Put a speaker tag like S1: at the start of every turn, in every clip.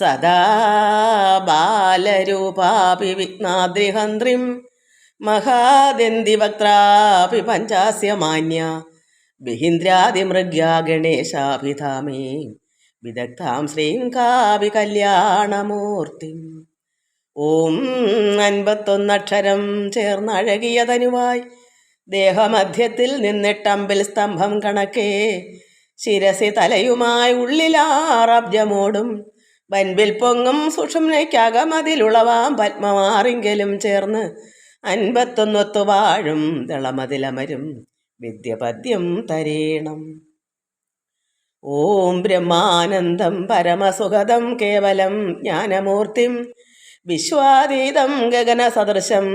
S1: സദാ ബാലരൂപാപി വിഘ്നാദ്രിഹന്ത്രിം മഹാദന്തിവക്ത്രാപി പഞ്ചാസ്യമാന്യ ബഹിന്ദ്രാതിമൃഗ്യാ ഗണേശാഭിധാമേ വിദഗ്ധാം ശ്രീം കാവി കല്യാണമൂർത്തിം. ഓം അൻപത്തൊന്നക്ഷരം ചേർന്നഴകിയ തനുവായി ദേഹമധ്യത്തിൽ നിന്നിട്ടമ്പിൽ സ്തംഭം കണക്കേ ശിരസി തലയുമായി ഉള്ളിലാറബ്ജമോടും വൻപിൽ പൊങ്ങും സുഷുമ്നയ്ക്കകമതിലുളവാം പത്മമാറിങ്കലും ചേർന്ന് അൻപത്തൊന്നൊത്തു വാഴും തിളമതിലമരും വിദ്യപദ്യം തരീണം. ഓം ബ്രഹ്മാനന്ദം പരമസുഖദം കേവലം ജ്ഞാനമൂർത്തിം വിശ്വാതീതം ഗഗനസദൃശം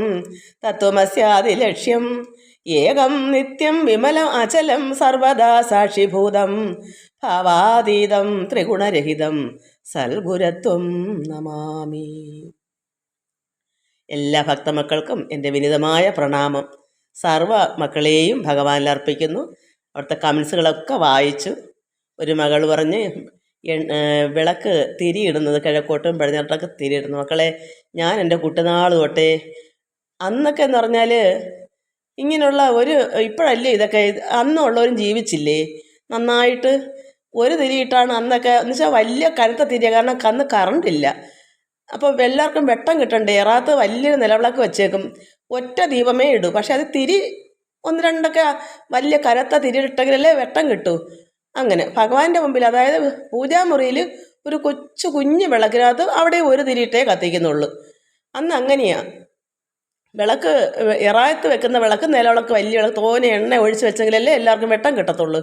S1: തത്വമസ്യാദിലക്ഷ്യം ഏകം നിത്യം വിമലം അചലം സർവദാ സാക്ഷിഭൂതം ഭാവാതീതം ത്രിഗുണരഹിതം സൽഗുരത്വം നമാമി. എല്ലാ ഭക്തമക്കൾക്കും എന്റെ വിനിതമായ പ്രണാമം. സർവ മക്കളെയും ഭഗവാനിൽ അർപ്പിക്കുന്നു. അവിടുത്തെ കമൻസുകളൊക്കെ വായിച്ചു. ഒരു മകൾ പറഞ്ഞ് വിളക്ക് തിരിയിടുന്നത് കിഴക്കോട്ടും പടിഞ്ഞാട്ടൊക്കെ തിരിയിടുന്നു. മക്കളെ ഞാൻ എന്റെ കുട്ടനാൾ തൊട്ടേ അന്നൊക്കെ എന്ന് പറഞ്ഞാൽ ഇങ്ങനെയുള്ള ഒരു ഇപ്പോഴല്ലേ ഇതൊക്കെ? ഇത് അന്നുള്ളവരും ജീവിച്ചില്ലേ? നന്നായിട്ട് ഒരു തിരിയിട്ടാണ് അന്നൊക്കെ. എന്ന് വെച്ചാൽ വലിയ കനത്ത തിരിയ. കാരണം അന്ന് കറണ്ട് ഇല്ല അപ്പോൾ എല്ലാവർക്കും വെട്ടം കിട്ടണ്ടേ? ഏറാത്ത് വലിയൊരു നിലവിളക്ക് വെച്ചേക്കും. ഒറ്റ ദീപമേ ഇടൂ. പക്ഷെ അത് തിരി ഒന്ന് രണ്ടൊക്കെ വലിയ കനത്ത തിരിയിട്ടെങ്കിലല്ലേ വെട്ടം കിട്ടൂ. അങ്ങനെ. ഭഗവാന്റെ മുമ്പിൽ അതായത് പൂജാമുറിയിൽ ഒരു കൊച്ചു കുഞ്ഞു വിളക്കിനകത്ത് അവിടെ ഒരു തിരിയിട്ടേ കത്തിക്കുന്നുള്ളൂ. അന്ന് അങ്ങനെയാണ് വിളക്ക് ഇറായത്ത് വെക്കുന്ന വിളക്ക് നിലവിളക്ക് വലിയ വിളക്ക് തോനെ എണ്ണ ഒഴിച്ച് വെച്ചെങ്കിലല്ലേ എല്ലാവർക്കും വെട്ടം കിട്ടത്തുള്ളൂ.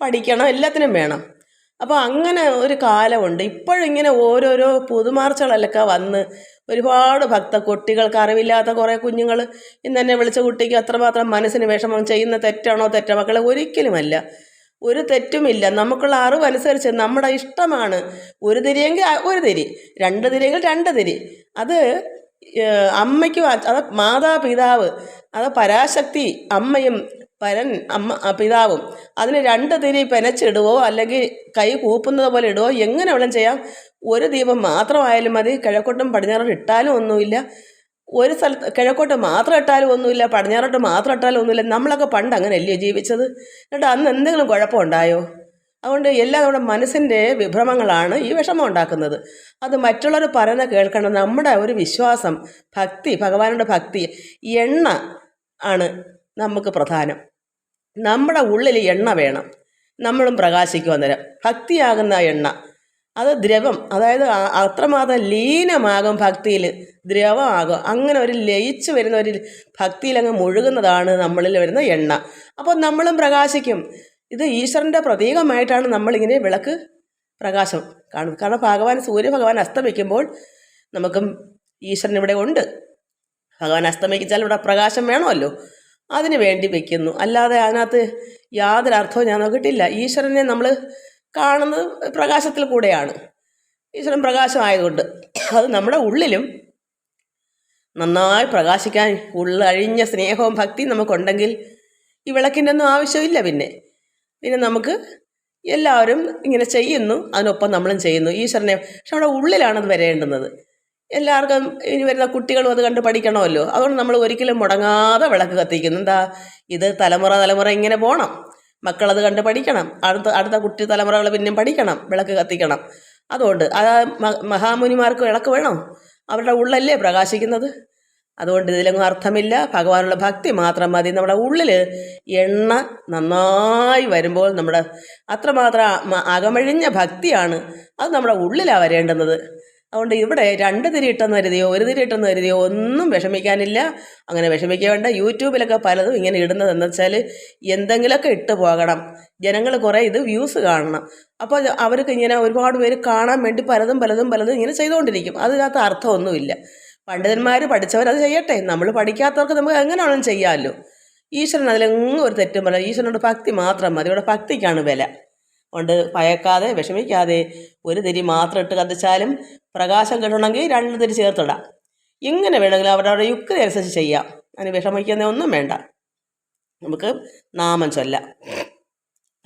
S1: പഠിക്കണം എല്ലാത്തിനും വേണം. അപ്പോൾ അങ്ങനെ ഒരു കാലമുണ്ട്. ഇപ്പോഴിങ്ങനെ ഓരോരോ പുതുമാർച്ചകളൊക്കെ വന്ന് ഒരുപാട് ഭക്ത കുട്ടികൾക്ക് അറിവില്ലാത്ത കുറേ കുഞ്ഞുങ്ങൾ ഇന്ന് തന്നെ വിളിച്ച കുട്ടിക്ക് അത്രമാത്രം മനസ്സിന് വിഷമം ചെയ്യുന്ന തെറ്റാണോ തെറ്റ മക്കളെ? ഒരിക്കലുമല്ല. ഒരു തെറ്റുമില്ല. നമുക്കുള്ള അറിവ് അനുസരിച്ച് നമ്മുടെ ഇഷ്ടമാണ്. ഒരു തിരിയെങ്കിൽ ഒരു തിരി രണ്ട് തിരിയെങ്കിൽ രണ്ട് തിരി. അത് അമ്മയ്ക്കും അത് മാതാപിതാവ് അത് പരാശക്തി അമ്മയും പരൻ അമ്മ പിതാവും. അതിന് രണ്ട് തിരി പെനച്ചിടുവോ അല്ലെങ്കിൽ കൈ കൂപ്പുന്നത് പോലെ ഇടുവോ എങ്ങനെ വേണം ചെയ്യാം. ഒരു ദീപം മാത്രമായാലും മതി. കിഴക്കോട്ടും പടിഞ്ഞാറോട്ടും ഇട്ടാലും ഒന്നുമില്ല. ഒരു സ്ഥലത്ത് കിഴക്കോട്ട് മാത്രം ഇട്ടാലും ഒന്നുമില്ല പടിഞ്ഞാറോട്ട് മാത്രം ഇട്ടാലും ഒന്നുമില്ല. നമ്മളൊക്കെ പണ്ട് അങ്ങനെയല്ലയോ ജീവിച്ചത്? എന്നിട്ട് അന്ന് എന്തെങ്കിലും കുഴപ്പമുണ്ടായോ അതുകൊണ്ട് എല്ലാം നമ്മുടെ മനസ്സിന്റെ വിഭ്രമങ്ങളാണ് ഈ വിഷമം ഉണ്ടാക്കുന്നത്. അത് മറ്റുള്ളവർ പറയുന്ന കേൾക്കണം. നമ്മുടെ ഒരു വിശ്വാസം ഭക്തി ഭഗവാനുടെ ഭക്തി എണ്ണ ആണ് നമുക്ക് പ്രധാനം. നമ്മുടെ ഉള്ളിൽ എണ്ണ വേണം. നമ്മളും പ്രകാശിക്കും അന്നേരം ഭക്തിയാകുന്ന എണ്ണ. അത് ദ്രവം അതായത് അത്രമാത്രം ലീനമാകും ഭക്തിയിൽ. ദ്രവമാകും. അങ്ങനെ ഒരു ലയിച്ചു വരുന്ന ഒരു ഭക്തിയിൽ അങ്ങ് മുഴുകുന്നതാണ് നമ്മളിൽ വരുന്ന എണ്ണ. അപ്പോൾ നമ്മളും പ്രകാശിക്കും. ഇത് ഈശ്വരന്റെ പ്രതീകമായിട്ടാണ് നമ്മളിങ്ങനെ വിളക്ക് പ്രകാശം കാണുന്നത്. കാരണം ഭഗവാൻ സൂര്യഭഗവാൻ അസ്തമിക്കുമ്പോൾ നമുക്കും ഈശ്വരൻ ഇവിടെ ഉണ്ട്. ഭഗവാൻ അസ്തമിക്കിച്ചാൽ ഇവിടെ പ്രകാശം വേണമല്ലോ. അതിന് വേണ്ടി വെക്കുന്നു. അല്ലാതെ അതിനകത്ത് യാതൊരു അർത്ഥവും ഞാൻ നോക്കിയിട്ടില്ല. ഈശ്വരനെ നമ്മൾ കാണുന്നത് പ്രകാശത്തിൽ കൂടെയാണ്. ഈശ്വരൻ പ്രകാശമായതുകൊണ്ട് അത് നമ്മുടെ ഉള്ളിലും നന്നായി പ്രകാശിക്കാൻ ഉള്ളഴിഞ്ഞ സ്നേഹവും ഭക്തിയും നമുക്കുണ്ടെങ്കിൽ ഈ വിളക്കിന്റെ ഒന്നും ആവശ്യമില്ല പിന്നെ. പിന്നെ നമുക്ക് എല്ലാവരും ഇങ്ങനെ ചെയ്യുന്നു അതിനൊപ്പം നമ്മളും ചെയ്യുന്നു. ഈശ്വരനെ പക്ഷെ നമ്മുടെ ഉള്ളിലാണത് വരേണ്ടുന്നത്. എല്ലാവർക്കും ഇനി വരുന്ന കുട്ടികളും അത് കണ്ട് പഠിക്കണമല്ലോ. അതുകൊണ്ട് നമ്മൾ ഒരിക്കലും മുടങ്ങാതെ വിളക്ക് കത്തിക്കുന്നു. എന്താ? ഇത് തലമുറ തലമുറ ഇങ്ങനെ പോകണം മക്കളത് കണ്ട് പഠിക്കണം. അടുത്ത അടുത്ത കുട്ടി തലമുറകൾ പിന്നെയും പഠിക്കണം. വിളക്ക് കത്തിക്കണം. അതുകൊണ്ട് മ- മഹാമുനിമാർക്ക് വിളക്ക് വേണോ? അവരുടെ ഉള്ളല്ലേ പ്രകാശിക്കുന്നത്? അതുകൊണ്ട് ഇതിലൊന്നും അർത്ഥമില്ല. ഭഗവാനുള്ള ഭക്തി മാത്രം മതി. നമ്മുടെ ഉള്ളിൽ എണ്ണ നന്നായി വരുമ്പോൾ നമ്മുടെ അത്രമാത്രം അകമഴിഞ്ഞ ഭക്തിയാണ് അത് നമ്മുടെ ഉള്ളിലാണ് വരേണ്ടുന്നത്. അതുകൊണ്ട് ഇവിടെ രണ്ട് തിരി ഇട്ടെന്ന് കരുതിയോ ഒരു തിരി ഇട്ടെന്ന് കരുതിയോ ഒന്നും വിഷമിക്കാനില്ല. അങ്ങനെ വിഷമിക്കേണ്ട. യൂട്യൂബിലൊക്കെ പലതും ഇങ്ങനെ ഇടുന്നത് എന്ന് വെച്ചാൽ എന്തെങ്കിലുമൊക്കെ ഇട്ട് പോകണം. ജനങ്ങൾ കുറേ ഇത് വ്യൂസ് കാണണം. അപ്പോൾ അവർക്ക് ഇങ്ങനെ ഒരുപാട് പേര് കാണാൻ വേണ്ടി പലതും പലതും പലതും ഇങ്ങനെ ചെയ്തുകൊണ്ടിരിക്കും. അതിനകത്ത് അർത്ഥമൊന്നുമില്ല. പണ്ഡിതന്മാർ പഠിച്ചവരത് ചെയ്യട്ടെ. നമ്മൾ പഠിക്കാത്തവർക്ക് നമുക്ക് എങ്ങനെ വേണമെങ്കിലും ചെയ്യാമല്ലോ ഈശ്വരൻ അതിലെങ്ങും ഒരു തെറ്റും പറയാം ഈശ്വരനോട് ഭക്തി മാത്രം മതി. ഇവിടെ ഭക്തിക്കാണ് വില. കൊണ്ട് ഭയക്കാതെ വിഷമിക്കാതെ ഒരു തിരി മാത്രം ഇട്ട് കത്തിച്ചാലും പ്രകാശം കിട്ടണമെങ്കിൽ രണ്ട് തിരി ചേർത്തിടാം. എങ്ങനെ വേണമെങ്കിലും അവരവരുടെ യുക്തി അനുസരിച്ച് ചെയ്യാം. അതിന് വിഷമിക്കുന്ന ഒന്നും വേണ്ട. നമുക്ക് നാമം ചൊല്ലാം.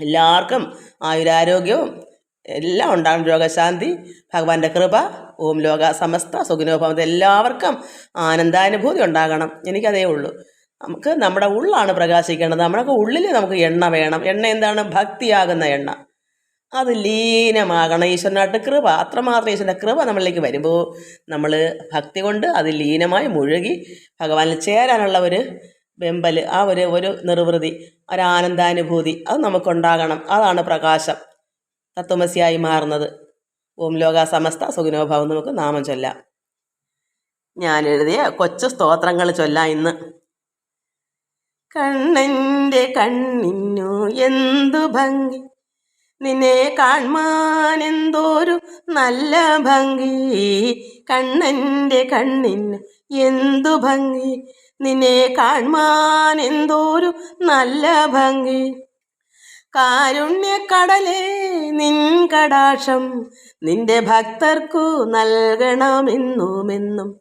S1: എല്ലാവർക്കും ആയുരാരോഗ്യവും എല്ലാം ഉണ്ടാകും രോഗശാന്തി ഭഗവാന്റെ കൃപ ഓം ലോക സമസ്ത സുഖിനോഭവത്തെ എല്ലാവർക്കും ആനന്ദാനുഭൂതി ഉണ്ടാകണം. എനിക്കതേ ഉള്ളൂ. നമുക്ക് നമ്മുടെ ഉള്ളാണ് പ്രകാശിക്കേണ്ടത്. നമ്മുടെ ഉള്ളിൽ നമുക്ക് എണ്ണ വേണം. എണ്ണ എന്താണ്? ഭക്തിയാകുന്ന എണ്ണ. അത് ലീനമാകണം. ഈശ്വരനായിട്ട് കൃപ. അത്രമാത്രം ഈശ്വരന്റെ കൃപ നമ്മളിലേക്ക് വരുമ്പോൾ നമ്മൾ ഭക്തി കൊണ്ട് അത് ലീനമായി മുഴുകി ഭഗവാനിൽ ചേരാനുള്ള ഒരു വെമ്പൽ ആ ഒരു ഒരു നിർവൃതി ഒരാനന്ദാനുഭൂതി അത് നമുക്കുണ്ടാകണം. അതാണ് പ്രകാശം. തത്വമസിയായി മാറുന്നത്. ഓം ലോക സമസ്ത സുഖിനോഭാവം നമുക്ക് നാമം ചൊല്ലാം. ഞാൻ എഴുതിയ കൊച്ചു സ്തോത്രങ്ങൾ ചൊല്ലാം ഇന്ന്. കണ്ണന്റെ കണ്ണിനു എന്തു ഭംഗി? നിന്നെ കാൺമാൻ എന്തോരു നല്ല ഭംഗി? കണ്ണന്റെ കണ്ണിന് എന്തു ഭംഗി? നിന്നെ കാൺമാൻ എന്തോരു നല്ല ഭംഗി? കാരുണ്യക്കടലേ നിൻ കടാക്ഷം നിന്റെ ഭക്തർക്കു നൽകണമെന്നുമെന്നും.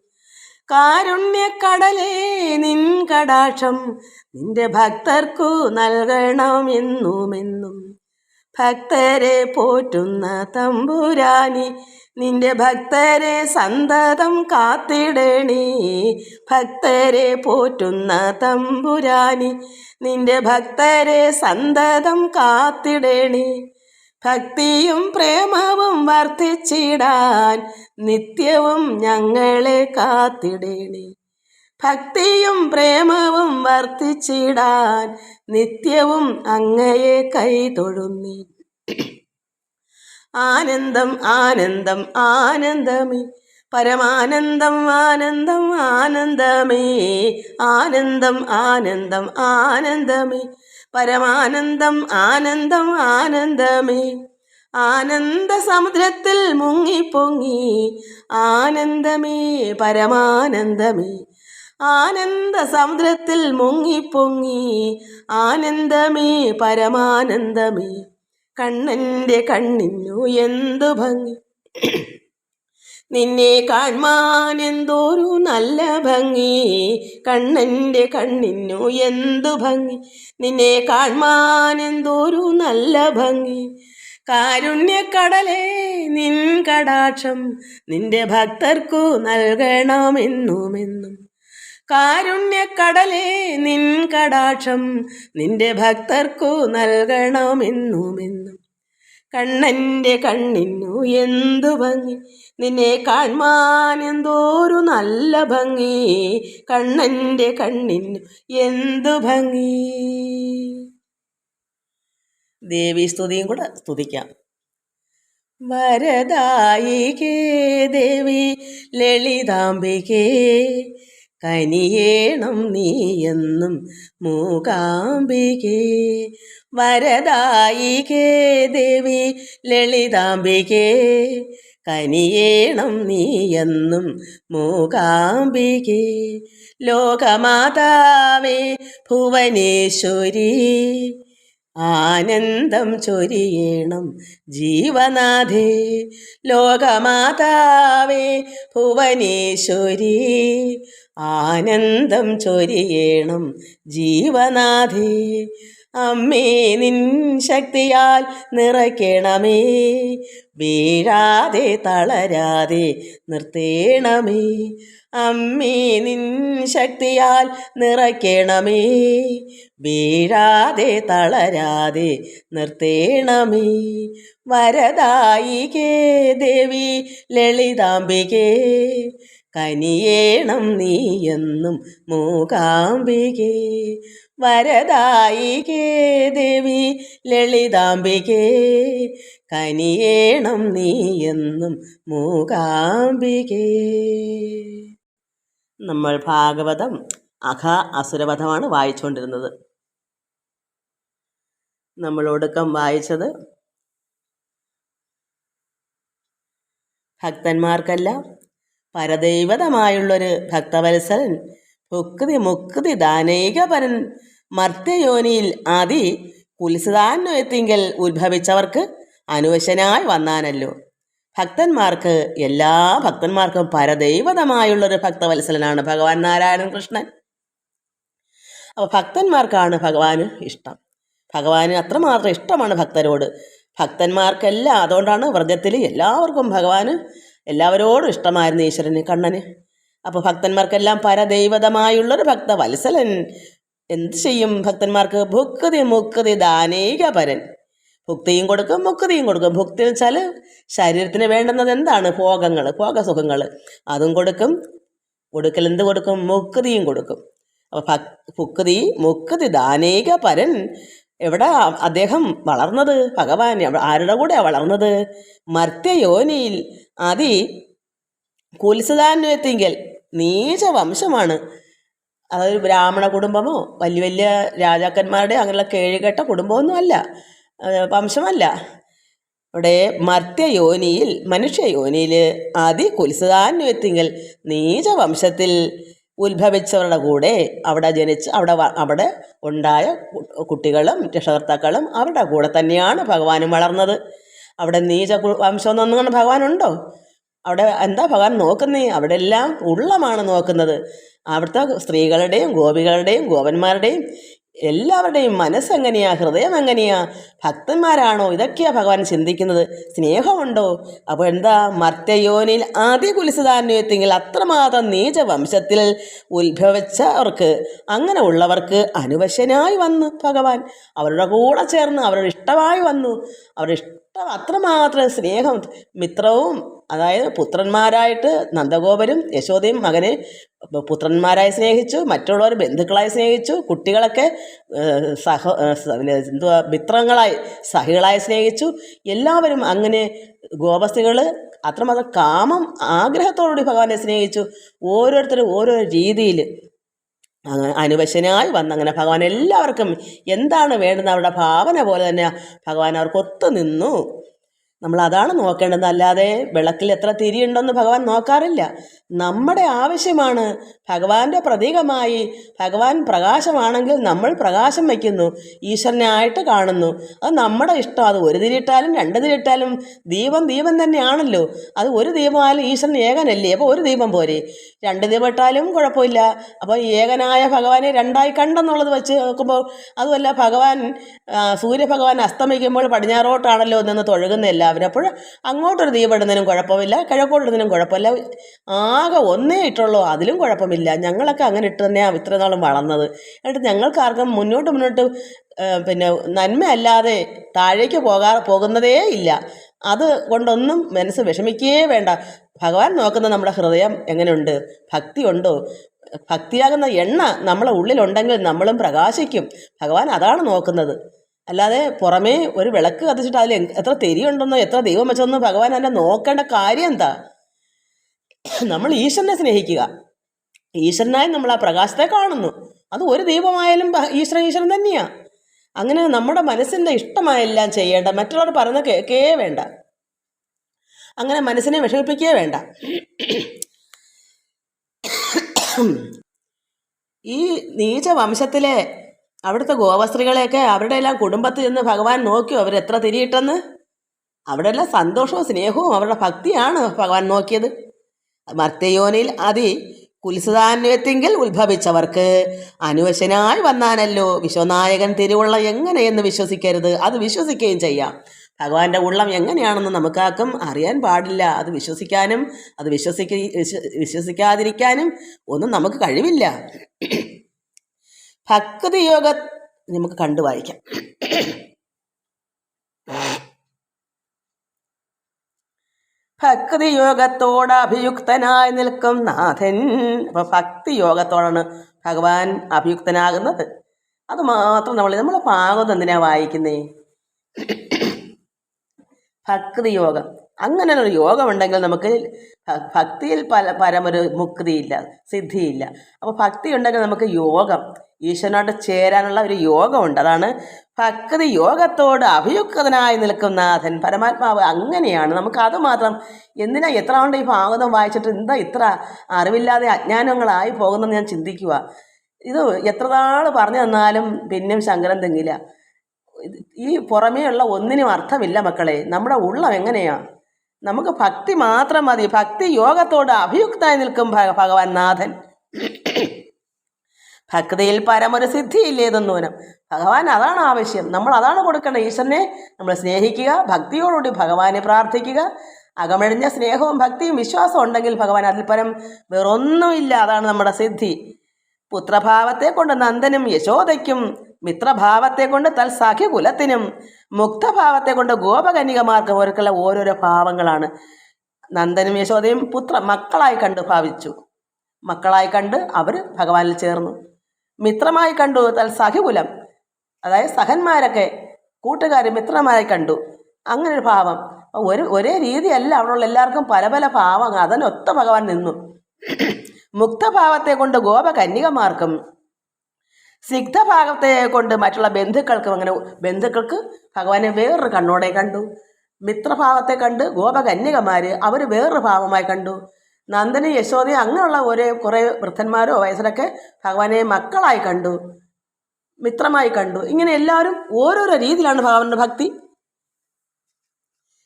S1: കാരുണ്യക്കടലേ നിൻ കടാക്ഷം നിന്റെ ഭക്തർക്കു നൽകണമെന്നുമെന്നും. ഭക്തരെ പോറ്റുന്ന തമ്പുരാനി നിന്റെ ഭക്തരെ സന്തതം കാത്തിടേണി. ഭക്തരെ പോറ്റുന്ന തമ്പുരാനി നിന്റെ ഭക്തരെ സന്തതം കാത്തിടേണി. ഭക്തിയും പ്രേമവും വർദ്ധിച്ചിടാൻ നിത്യവും ഞങ്ങളെ കാത്തിടേണി. ഭക്തിയും പ്രേമവും വർദ്ധിച്ചിടാൻ നിത്യവും അങ്ങയെ കൈതൊഴുന്നി. ആനന്ദം ആനന്ദം ആനന്ദമേ. പരമാനന്ദം ആനന്ദം ആനന്ദമേ. ആനന്ദം ആനന്ദം ആനന്ദമേ. പരമാനന്ദം ആനന്ദം ആനന്ദമേ. ആനന്ദ സമുദ്രത്തിൽ മുങ്ങിപ്പൊങ്ങി ആനന്ദമേ പരമാനന്ദമേ. ആനന്ദ സമുദ്രത്തിൽ മുങ്ങിപ്പൊങ്ങി ആനന്ദമേ പരമാനന്ദമേ. കണ്ണന്റെ കണ്ണിനു എന്തു ഭംഗി? നിന്നെ കാൺമാൻ എന്തോരു നല്ല ഭംഗി? കണ്ണന്റെ കണ്ണിനു എന്തു ഭംഗി? നിന്നെ കാൺമാൻ എന്തോരു നല്ല ഭംഗി? കാരുണ്യക്കടലേ നിൻ കടാക്ഷം നിന്റെ ഭക്തർക്കു നൽകണമെന്നുമെന്നും കാരുണ്യക്കടലേ നിൻ കടാക്ഷം നിന്റെ ഭക്തർക്കു നൽകണമെന്നുമെന്നും. കണ്ണന്റെ കണ്ണിന്നു എന്തു ഭംഗി? നിന്നെ കാൺമാൻ എന്തോരു നല്ല ഭംഗി. കണ്ണന്റെ കണ്ണിന്നു എന്തു ഭംഗി? ദേവി സ്തുതിയും കൂടെ സ്തുതിക്കാം. വരദായികേ ദേവി ലളിതാംബികേ കനിയേണം നീയെന്നും മൂകാംബികേ. വരദായികേ ദേവി ലളിതാംബികേ. കനിയേണം നീയെന്നും മൂകാംബികേ. ലോകമാതാവേ ഭുവനേശ്വരി. ആനന്ദം ചൊരിയണം ജീവനാഥേ ലോകമാതാവേ ഭുവനേശ്വരി. ആനന്ദം ചൊരിയണം ജീവനാഥേ അമ്മേ നിൻ ശക്തിയാൽ നിറയ്ക്കണമേ. വീഴാതെ തളരാതെ നിർത്തേണമേ. അമ്മേ നിൻ ശക്തിയാൽ നിറയ്ക്കണമേ. വീഴാതെ തളരാതെ നിർത്തേണമേ. വരദായികേ ദേവി ലളിതാംബികേ. കനിയേണം നീ എന്നും മൂകാംബികേ. വരദായികേ ദേവി ലളിതാംബികേ. കനിയേണം നീ എന്നും മൂകാംബികേ. നമ്മൾ ഭാഗവതം അഖ അസുരവധമാണ് വായിച്ചുകൊണ്ടിരുന്നത്. നമ്മൾ ഒടുക്കം വായിച്ചത് ഭക്തന്മാർക്കല്ല പരദൈവതമായുള്ളൊരു ഭക്തവത്സരൻ ഭുക്തി മുക്തി ദാനൈകപരൻ മർത്യയോനിയിൽ ആദി കുൽസിതാന്വയത്തിങ്കൽ ഉത്ഭവിച്ചവർക്ക് അനുവശനായി വന്നാനല്ലോ. ഭക്തന്മാർക്ക് എല്ലാ ഭക്തന്മാർക്കും പരദൈവതമായുള്ളൊരു ഭക്തവത്സലനാണ് ഭഗവാൻ നാരായണൻ കൃഷ്ണൻ. അപ്പോൾ ഭക്തന്മാർക്കാണ് ഭഗവാന് ഇഷ്ടം. ഭഗവാന് അത്രമാത്രം ഇഷ്ടമാണ് ഭക്തരോട്. ഭക്തന്മാർക്കെല്ലാം അതുകൊണ്ടാണ് വ്രജത്തിൽ എല്ലാവർക്കും ഭഗവാന് എല്ലാവരോടും ഇഷ്ടമായിരുന്നു ഈശ്വരന് കണ്ണന്. അപ്പോൾ ഭക്തന്മാർക്കെല്ലാം പരദൈവതമായുള്ളൊരു ഭക്തവത്സലൻ. എന്ത് ചെയ്യും ഭക്തന്മാർക്ക്? ഭുക്തി മുക്തി ദാനേക പരൻ ഭുക്തിയും കൊടുക്കും മുക്തിയും കൊടുക്കും. ഭുക്തി എന്ന് വെച്ചാൽ ശരീരത്തിന് വേണ്ടുന്നത് എന്താണ്? ഭോഗങ്ങൾ ഭോഗസുഖങ്ങൾ അതും കൊടുക്കും കൊടുക്കൽ എന്ത് കൊടുക്കും? മുക്തിയും കൊടുക്കും. അപ്പോൾ ഭക് ഭുക്തി മുക്തി ദാനേക പരൻ എവിടെ അദ്ദേഹം വളർന്നത്? ഭഗവാൻ ആരുടെ കൂടെയാണ് വളർന്നത്? മർത്യയോനിയിൽ. അതി കുൽസിതാന്വയത്തിങ്കൽ നീച വംശമാണ് അതൊരു ബ്രാഹ്മണ കുടുംബമോ വലിയ വലിയ രാജാക്കന്മാരുടെ അങ്ങനെയുള്ള കേഴുകെട്ട കുടുംബമൊന്നും അല്ല വംശമല്ല. ഇവിടെ മർത്യയോനിയിൽ മനുഷ്യയോനിയിൽ നീച വംശത്തിൽ ഉത്ഭവിച്ചവരുടെ കൂടെ അവിടെ ജനിച്ച് അവിടെ അവിടെ ഉണ്ടായ കുട്ടികളും രക്ഷകർത്താക്കളും അവരുടെ കൂടെ തന്നെയാണ് ഭഗവാനും വളർന്നത്. അവിടെ നീച കു- വംശമൊന്നും ഭഗവാനുണ്ടോ? അവിടെ എന്താ ഭഗവാൻ നോക്കുന്നേ? അവിടെ എല്ലാം ഉള്ളമാണ് നോക്കുന്നത്. അവിടുത്തെ സ്ത്രീകളുടെയും ഗോപികളുടെയും ഗോപന്മാരുടെയും എല്ലാവരുടെയും മനസ്സെങ്ങനെയാ? ഹൃദയം എങ്ങനെയാ ഭക്തന്മാരാണോ? ഇതൊക്കെയാ ഭഗവാൻ ചിന്തിക്കുന്നത്. സ്നേഹമുണ്ടോ? അപ്പോൾ എന്താ? മർത്യയോനിൽ ആദ്യ കുലിസിതാന്വയത്തെങ്കിൽ അത്രമാത്രം നീച വംശത്തിൽ ഉത്ഭവിച്ചവർക്ക് അങ്ങനെ ഉള്ളവർക്ക് അനുവശനായി വന്നു ഭഗവാൻ. അവരുടെ കൂടെ ചേർന്ന് അവരുടെ ഇഷ്ടമായി വന്നു. അവരുടെ അത്രമാത്രം സ്നേഹം മിത്രവും അതായത് പുത്രന്മാരായിട്ട് നന്ദഗോപരും യശോദയും മകനെ പുത്രന്മാരായി സ്നേഹിച്ചു മറ്റുള്ളവർ ബന്ധുക്കളായി സ്നേഹിച്ചു കുട്ടികളൊക്കെ സഹ എന്തുവാ മിത്രങ്ങളായി സഹികളായി സ്നേഹിച്ചു. എല്ലാവരും അങ്ങനെ ഗോപസ്ത്രീകൾ അത്രമാത്രം കാമം ആഗ്രഹത്തോടുകൂടി ഭഗവാനെ സ്നേഹിച്ചു. ഓരോരുത്തരും ഓരോ രീതിയിൽ അങ്ങ് അനുവശനായി വന്ന് അങ്ങനെ ഭഗവാൻ എല്ലാവർക്കും എന്താണ് വേണ്ടുന്നത്? അവരുടെ ഭാവന പോലെ തന്നെ ഭഗവാൻ അവർക്ക് ഒത്തു നിന്നു. നമ്മൾ അതാണ് നോക്കേണ്ടത്. അല്ലാതെ വിളക്കിൽ എത്ര തിരിയുണ്ടെന്ന് ഭഗവാൻ നോക്കാറില്ല. നമ്മുടെ ആവശ്യമാണ് ഭഗവാന്റെ പ്രതീകമായി ഭഗവാൻ പ്രകാശമാണെങ്കിൽ നമ്മൾ പ്രകാശം വയ്ക്കുന്നു ഈശ്വരനായിട്ട് കാണുന്നു. അത് നമ്മുടെ ഇഷ്ടം. അത് ഒരു തിരിയിട്ടാലും രണ്ട് തിരിയിട്ടാലും ദീപം ദീപം തന്നെയാണല്ലോ. അത് ഒരു ദീപമായാലും ഈശ്വരൻ ഏകനല്ലേ? അപ്പോൾ ഒരു ദീപം പോരെ. രണ്ട് ദീപം ഇട്ടാലും കുഴപ്പമില്ല അപ്പോൾ ഏകനായ ഭഗവാനെ രണ്ടായി കണ്ടെന്നുള്ളത് വെച്ച് നോക്കുമ്പോൾ അതുമല്ല ഭഗവാൻ സൂര്യഭഗവാൻ അസ്തമിക്കുമ്പോൾ പടിഞ്ഞാറോട്ടാണല്ലോ നിന്ന് തൊഴുകുന്ന എല്ലാവരും. അപ്പോൾ അങ്ങോട്ടൊരു ദീപമിടുന്നതിനും കുഴപ്പമില്ല. കിഴക്കോട്ടിടുന്നതിനും കുഴപ്പമില്ല. ആകെ ഒന്നേ ഇട്ടുള്ളൂ. അതിലും കുഴപ്പമില്ല. ഞങ്ങളൊക്കെ അങ്ങനെ ഇട്ട് തന്നെയാണ് ഇത്ര നാളും വളർന്നത്. എന്നിട്ട് ഞങ്ങൾക്ക് ആർക്കും മുന്നോട്ട് മുന്നോട്ട് പിന്നെ നന്മയല്ലാതെ താഴേക്ക് പോകാ പോകുന്നതേ ഇല്ല. അത് കൊണ്ടൊന്നും മനസ്സ് വിഷമിക്കുകയേ വേണ്ട. ഭഗവാൻ നോക്കുന്ന നമ്മുടെ ഹൃദയം എങ്ങനെയുണ്ട്? ഭക്തി ഉണ്ടോ ഭക്തിയാകുന്ന എണ്ണ നമ്മളെ ഉള്ളിലുണ്ടെങ്കിൽ നമ്മളും പ്രകാശിക്കും. ഭഗവാൻ അതാണ് നോക്കുന്നത്. അല്ലാതെ പുറമേ ഒരു വിളക്ക് കത്തിച്ചിട്ട് അതിൽ എത്ര തെരിയുണ്ടെന്നോ എത്ര ദൈവം വെച്ചതെന്നോ ഭഗവാൻ എന്നെ നോക്കേണ്ട കാര്യം എന്താ? നമ്മൾ ഈശ്വരനെ സ്നേഹിക്കുക. ഈശ്വരനായി നമ്മൾ ആ പ്രകാശത്തെ കാണുന്നു. അത് ഒരു ദൈവമായാലും ഈശ്വരൻ ഈശ്വരൻ തന്നെയാ. അങ്ങനെ നമ്മുടെ മനസ്സിന്റെ ഇഷ്ടമായെല്ലാം ചെയ്യേണ്ട മറ്റുള്ളവർ പറയുന്ന കേൾക്കേ വേണ്ട. അങ്ങനെ മനസ്സിനെ വിഷമിപ്പിക്കുകയേ വേണ്ട. ഈ നീച വംശത്തിലെ അവിടുത്തെ ഗോവസ്ത്രീകളെയൊക്കെ അവരുടെ എല്ലാം കുടുംബത്തിൽ നിന്ന് ഭഗവാൻ നോക്കിയോ? എത്ര തിരിയിട്ടെന്ന്? അവിടെ എല്ലാം സന്തോഷവും സ്നേഹവും അവരുടെ ഭക്തിയാണ് ഭഗവാൻ നോക്കിയത്. മർത്തയോനിൽ അതി കുൽസിതാന്വയത്തെങ്കിൽ ഉത്ഭവിച്ചവർക്ക് അനുവശനായി വന്നാനല്ലോ. വിശ്വനായകൻ തിരുവുള്ള എങ്ങനെയെന്ന് വിശ്വസിക്കരുത്. അത് വിശ്വസിക്കുകയും ചെയ്യാം. ഭഗവാന്റെ ഉള്ളം എങ്ങനെയാണെന്ന് നമുക്കാക്കും അറിയാൻ പാടില്ല. അത് വിശ്വസിക്കാനും അത് വിശ്വസിക്ക വിശ്വ- വിശ്വസിക്കാതിരിക്കാനും ഒന്നും നമുക്ക് കഴിവില്ല. ഭക്തി യോഗ നമുക്ക് കണ്ടു വായിക്കാം. ഭക്തി യോഗത്തോട് അഭിയുക്തനായി നിൽക്കും നാഥൻ. അപ്പോൾ ഭക്തി യോഗത്തോടാണ് ഭഗവാൻ അഭിയുക്തനാകുന്നത്. അത് മാത്രം നമ്മൾ നമ്മൾ ഭാഗവതം എന്തിനാ വായിക്കുന്നേ? ഭക്തി യോഗം. അങ്ങനെ ഒരു യോഗം ഉണ്ടെങ്കിൽ നമുക്ക് ഭക്തിയിൽ പല പരമൊരു മുക്തിയില്ല സിദ്ധിയില്ല. അപ്പോൾ ഭക്തി ഉണ്ടെങ്കിൽ നമുക്ക് യോഗം. ഈശ്വരനോട് ചേരാനുള്ള ഒരു യോഗമുണ്ട്. അതാണ് ഭക്തി യോഗത്തോട് അഭിയുക്തനായി നിൽക്കുന്ന നാഥൻ പരമാത്മാവ് അങ്ങനെയാണ്. നമുക്ക് അത് മാത്രം എന്തിനാ എത്ര കൊണ്ട് ഈ ഭാഗവതം വായിച്ചിട്ട് എന്താ ഇത്ര അറിവില്ലാതെ അജ്ഞാനങ്ങളായി പോകുന്നെന്ന് ഞാൻ ചിന്തിക്കുക. ഇത് എത്ര നാൾ പറഞ്ഞു തന്നാലും പിന്നെയും ശങ്കരം തെങ്ങില്ല. ഈ പുറമേയുള്ള ഒന്നിനും അർത്ഥമില്ല മക്കളെ. നമ്മുടെ ഉള്ളം എങ്ങനെയാ? നമുക്ക് ഭക്തി മാത്രം മതി. ഭക്തി യോഗത്തോട് അഭിയുക്തമായി നിൽക്കും ഭഗവാൻ നാഥൻ. ഭക്തിയിൽ പരമൊരു സിദ്ധിയില്ലേതെന്നൂനം ഭഗവാൻ അതാണ് ആവശ്യം നമ്മൾ അതാണ് കൊടുക്കേണ്ടത്. ഈശ്വരനെ നമ്മൾ സ്നേഹിക്കുക ഭക്തിയോടുകൂടി ഭഗവാനെ പ്രാർത്ഥിക്കുക. അകമഴിഞ്ഞ സ്നേഹവും ഭക്തിയും വിശ്വാസവും ഉണ്ടെങ്കിൽ ഭഗവാൻ അതിൽ പരം വേറൊന്നുമില്ല. അതാണ് നമ്മുടെ സിദ്ധി. പുത്രഭാവത്തെ കൊണ്ട് നന്ദനും യശോദയ്ക്കും മിത്രഭാവത്തെ കൊണ്ട് തൽസാഖ്യ കുലത്തിനും മുക്തഭാവത്തെ കൊണ്ട് ഗോപകന്യകമാർക്കും അവർക്കുള്ള ഓരോരോ ഭാവങ്ങളാണ്. നന്ദനും യശോദയും പുത്ര മക്കളായി കണ്ട് ഭാവിച്ചു. മക്കളായി കണ്ട് അവർ ഭഗവാനിൽ ചേർന്നു. മിത്രമായി കണ്ടു തൽ സഖ്യകുലം അതായത് സഹന്മാരൊക്കെ കൂട്ടുകാർ മിത്രമായി കണ്ടു. അങ്ങനെ ഒരു ഭാവം. ഒരു ഒരേ രീതിയല്ല അവിടെയുള്ള എല്ലാവർക്കും പല പല ഭാവങ്ങൾ. അതിനൊത്ത ഭഗവാൻ നിന്നു. മുക്തഭാവത്തെ കൊണ്ട് ഗോപ ഗോപകന്യകമാർക്കും സിഗ്ധഭാഗത്തെ കൊണ്ട് മറ്റുള്ള ബന്ധുക്കൾക്കും അങ്ങനെ ബന്ധുക്കൾക്ക് ഭഗവാനെ വേറൊരു കണ്ണോടെ കണ്ടു. മിത്രഭാവത്തെ കണ്ട് ഗോപകന്യകമാർ അവർ വേറൊരു ഭാവമായി കണ്ടു. നന്ദനും യശോദ അങ്ങനെയുള്ള ഒരേ കുറേ വൃദ്ധന്മാരോ വയസ്സിലൊക്കെ ഭഗവാനെ മക്കളായി കണ്ടു മിത്രമായി കണ്ടു. ഇങ്ങനെ എല്ലാവരും ഓരോരോ രീതിയിലാണ് ഭഗവാന്റെ ഭക്തി.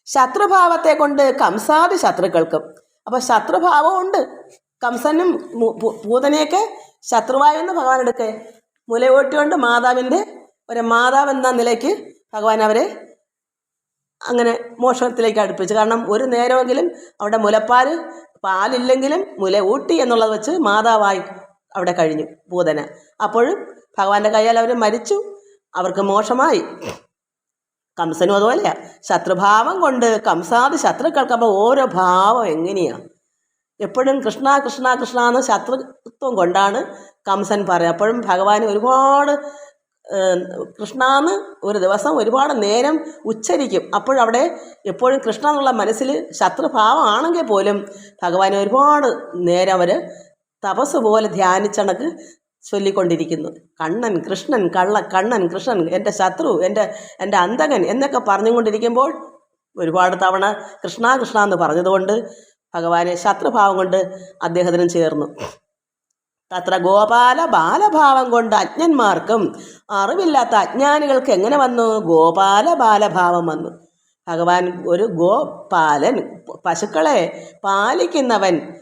S1: ശത്രുഭാവത്തെ കൊണ്ട് കംസാദി ശത്രുക്കൾക്കും. അപ്പോൾ ശത്രുഭാവം ഉണ്ട്. കംസനും പൂതനെയൊക്കെ ശത്രുവായെന്ന് ഭഗവാൻ എടുക്കേ. മുലയോട്ടുകൊണ്ട് മാതാവിന്റെ ഒരു മാതാവ് എന്ന നിലയ്ക്ക് ഭഗവാൻ അവരെ അങ്ങനെ മോഷണത്തിലേക്ക് അടുപ്പിച്ചു. കാരണം ഒരു നേരമെങ്കിലും അവിടെ മുലപ്പാൽ പാലില്ലെങ്കിലും മുല ഊട്ടി എന്നുള്ളത് വെച്ച് മാതാവായി അവിടെ കഴിഞ്ഞു പൂതന അപ്പോഴും ഭഗവാന്റെ കയ്യാൽ അവർ മരിച്ചു. അവർക്ക് മോശമായി കംസനും അതുപോലെയാ. ശത്രുഭാവം കൊണ്ട് കംസാദി ശത്രുക്കൾക്ക് അപ്പോൾ ഓരോ ഭാവം എങ്ങനെയാണ് എപ്പോഴും കൃഷ്ണ കൃഷ്ണ കൃഷ്ണ എന്ന് ശത്രുത്വം കൊണ്ടാണ് കംസൻ പറയുക. അപ്പോഴും ഭഗവാൻ ഒരുപാട് കൃഷ്ണാന്ന് ഒരു ദിവസം ഒരുപാട് നേരം ഉച്ചരിക്കും. അപ്പോഴവിടെ എപ്പോഴും കൃഷ്ണ എന്നുള്ള മനസ്സിൽ ശത്രുഭാവമാണെങ്കിൽ പോലും ഭഗവാൻ ഒരുപാട് നേരം അവർ തപസ് പോലെ ധ്യാനിച്ചണക്ക് ചൊല്ലിക്കൊണ്ടിരിക്കുന്നു. കണ്ണൻ കൃഷ്ണൻ കള്ള കണ്ണൻ കൃഷ്ണൻ എന്റെ ശത്രു എന്റെ എന്റെ അന്തകൻ എന്നൊക്കെ പറഞ്ഞുകൊണ്ടിരിക്കുമ്പോൾ ഒരുപാട് തവണ കൃഷ്ണ കൃഷ്ണ എന്ന് പറഞ്ഞതുകൊണ്ട് ഭഗവാനെ ശത്രുഭാവം കൊണ്ട് അദ്ദേഹത്തിനും ചേർന്നു. തത്ര ഗോപാല ബാലഭാവം കൊണ്ട് അജ്ഞന്മാർക്കും അറിവില്ലാത്ത അജ്ഞാനികൾക്ക് എങ്ങനെ വന്നു? ഗോപാല ബാലഭാവം വന്നു. ഭഗവാൻ ഒരു ഗോപാലൻ പശുക്കളെ പാലിക്കുന്നവൻ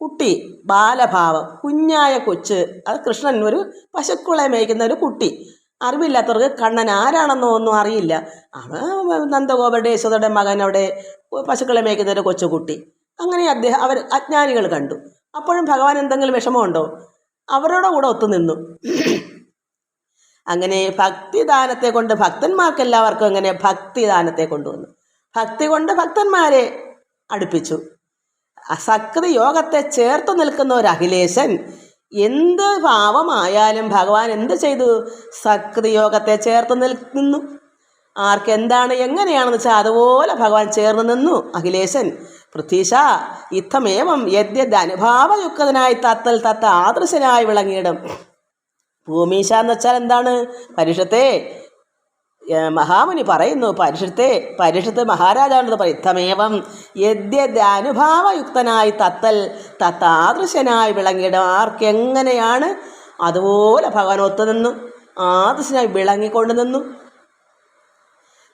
S1: കുട്ടി ബാലഭാവം കുഞ്ഞായ കൊച്ച് അത് കൃഷ്ണൻ ഒരു പശുക്കളെ മേയ്ക്കുന്ന ഒരു കുട്ടി. അറിവില്ലാത്തവർക്ക് കണ്ണൻ ആരാണെന്നോ ഒന്നും അറിയില്ല. അവ നന്ദഗോപരുടെ യശോദയുടെ മകൻ അവിടെ പശുക്കളെ മേയ്ക്കുന്ന ഒരു കൊച്ചുകുട്ടി. അങ്ങനെ അദ്ദേഹം അവർ അജ്ഞാനികൾ കണ്ടു. അപ്പോഴും ഭഗവാൻ എന്തെങ്കിലും വിഷമമുണ്ടോ? അവരുടെ കൂടെ ഒത്തുനിന്നു അങ്ങനെ ഭക്തിദാനത്തെ കൊണ്ട് ഭക്തന്മാർക്ക് എല്ലാവർക്കും അങ്ങനെ ഭക്തിദാനത്തെ കൊണ്ടുവന്നു. ഭക്തി കൊണ്ട് ഭക്തന്മാരെ അടുപ്പിച്ചു. സക്തി യോഗത്തെ ചേർത്ത് നിൽക്കുന്ന ഒരു അഖിലേശൻ എന്ത് ഭാവമായാലും ഭഗവാൻ എന്ത് ചെയ്തു? സക്തി യോഗത്തെ ചേർത്ത് നിൽക്കുന്നു ആർക്ക് എന്താണ് എങ്ങനെയാണെന്ന് വെച്ചാൽ അതുപോലെ ഭഗവാൻ ചേർന്ന് നിന്നു അഖിലേശൻ. പൃഥ്വീശ ഇത്തമേവം യദ്യത് അനുഭാവയുക്തനായി തത്തൽ തത്ത ആദൃശനായി വിളങ്ങിയിടും. ഭൂമീശ എന്ന് വെച്ചാൽ എന്താണ്? പരുഷത്തെ മഹാമുനി പറയുന്നു പരിഷത്തെ പരിഷത്ത് മഹാരാജാവിനത് പറയും ഇത്തമേവം യദ്യത് അനുഭാവയുക്തനായി തത്തൽ തത്താദൃശനായി വിളങ്ങിയിടും. ആർക്കെങ്ങനെയാണ്? അതുപോലെ ഭഗവാൻ ഒത്തുനിന്നു ആദൃശനായി വിളങ്ങിക്കൊണ്ട് നിന്നു.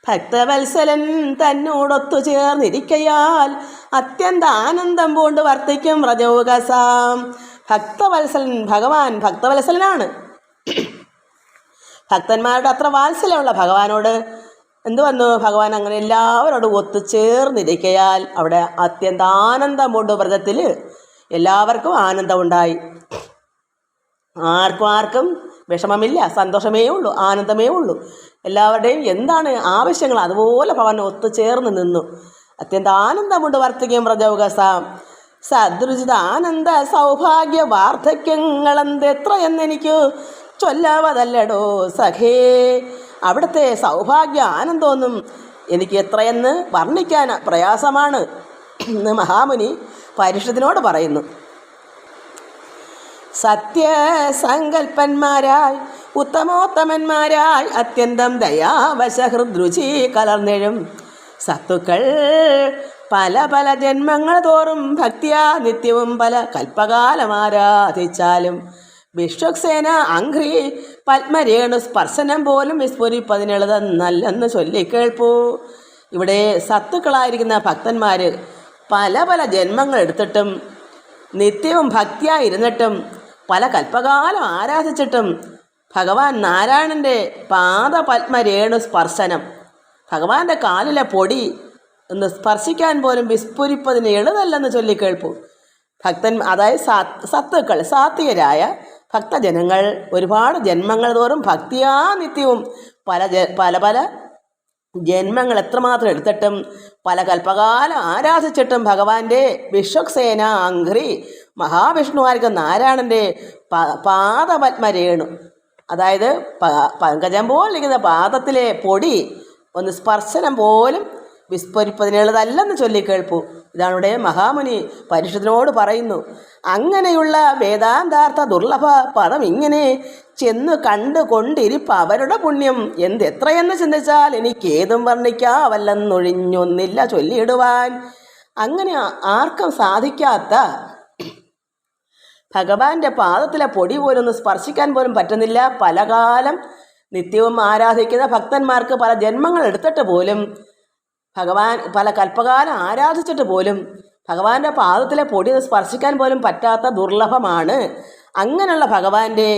S1: ഭക്തവത്സലൻ തന്നോടൊത്തു ചേർന്നിരിക്കയാൽ അത്യന്ത ആനന്ദം പൂണ്ട് വർത്തിക്കും വ്രജോകസാം ഭക്തവത്സലൻ ഭഗവാൻ ഭക്തവത്സലനാണ്. ഭക്തന്മാരുടെ അത്ര വാത്സല്യമുള്ള ഭഗവാനോട് എന്ത് വന്നു? ഭഗവാൻ അങ്ങനെ എല്ലാവരോടും ഒത്തുചേർന്നിരിക്കയാൽ അവിടെ അത്യന്ത ആനന്ദം പൂണ്ട് വ്രതത്തിൽ എല്ലാവർക്കും ആനന്ദമുണ്ടായി. ആർക്കും ആർക്കും വിഷമമില്ല സന്തോഷമേ ഉള്ളൂ ആനന്ദമേ ഉള്ളൂ എല്ലാവരുടെയും എന്താണ് ആവശ്യങ്ങൾ? അതുപോലെ ഭവൻ ഒത്തുചേർന്ന് നിന്നു. അത്യന്ത ആനന്ദമുണ്ട് വർത്തിക്കും പ്രജോകസ സദൃജിത ആനന്ദ സൗഭാഗ്യ എന്നെനിക്ക് ചൊല്ലാവതല്ലടോ സഖേ. അവിടുത്തെ സൗഭാഗ്യ ആനന്ദമൊന്നും എനിക്ക് എത്രയെന്ന് വർണിക്കാൻ പ്രയാസമാണ് എന്ന് മഹാമുനി പരിഷത്തിനോട് പറയുന്നു. സത്യസങ്കൽപ്പന്മാരായി ഉത്തമോത്തമന്മാരായി അത്യന്തം ദയാവശഹൃദ്രുചി കലർന്നെഴും. സത്തുക്കൾ പല പല ജന്മങ്ങൾ തോറും ഭക്തിയാ നിത്യവും പല കൽപ്പകാലമാരാധിച്ചാലും വിശ്വക്സേന അംഘ്രി പത്മരേണു സ്പർശനം പോലും വിസ്ഫുരിപ്പതിനെളുതെന്നല്ലെന്ന് ചൊല്ലിക്കേൾപ്പൂ ഇവിടെ സത്തുക്കളായിരിക്കുന്ന ഭക്തന്മാർ പല പല ജന്മങ്ങൾ എടുത്തിട്ടും നിത്യവും ഭക്തിയായിരുന്നിട്ടും പല കൽപ്പകാലം ആരാധിച്ചിട്ടും ഭഗവാൻ നാരായണന്റെ പാദപത്മരേണു സ്പർശനം. ഭഗവാന്റെ കാലിലെ പൊടി ഒന്ന് സ്പർശിക്കാൻ പോലും വിസ്ഫുരിപ്പതിന് എളുതല്ലെന്ന് ചൊല്ലിക്കേൾപ്പു ഭക്തൻ അതായത് സാ- സത്തുക്കൾ സാത്വികരായ ഭക്തജനങ്ങൾ ഒരുപാട് ജന്മങ്ങൾ തോറും ഭക്തിയാ നിത്യവും പല ജ പല പല ജന്മങ്ങൾ എത്രമാത്രം എടുത്തിട്ടും പല കൽപ്പകാലം ആരാധിച്ചിട്ടും ഭഗവാന്റെ വിശ്വക്സേന അങ്ക്രി മഹാവിഷ്ണുവാർക്ക് നാരായണന്റെ പാദപത്മരേണു. അതായത് പങ്കജം പോലിരിക്കുന്ന പാദത്തിലെ പൊടി ഒന്ന് സ്പർശനം പോലും വിസ്ഫരിപ്പതിനുള്ളതല്ലെന്ന് ചൊല്ലിക്കേൾപ്പു ഇതാണ് ഇവിടെ മഹാമുനി പരിഷത്തിനോട് പറയുന്നു. അങ്ങനെയുള്ള വേദാന്താർത്ഥ ദുർലഭ പദം ഇങ്ങനെ ചെന്ന് കണ്ടുകൊണ്ടിരിപ്പ് അവരുടെ പുണ്യം എന്തെത്രയെന്ന് ചിന്തിച്ചാൽ എനിക്കേതും വർണിക്കാവല്ലെന്നൊഴിഞ്ഞൊന്നില്ല ചൊല്ലിയിടുവാൻ. അങ്ങനെ ആർക്കും സാധിക്കാത്ത ഭഗവാന്റെ പാദത്തിലെ പൊടി പോലും സ്പർശിക്കാൻ പോലും പറ്റുന്നില്ല പലകാലം നിത്യവും ആരാധിക്കുന്ന ഭക്തന്മാർക്ക് പല ജന്മങ്ങൾ എടുത്തിട്ട് പോലും ഭഗവാൻ പല കൽപ്പകാലം ആരാധിച്ചിട്ട് പോലും ഭഗവാന്റെ പാദത്തിലെ പൊടി സ്പർശിക്കാൻ പോലും പറ്റാത്ത ദുർലഭമാണ് അങ്ങനെയുള്ള ഭഗവാന്റെ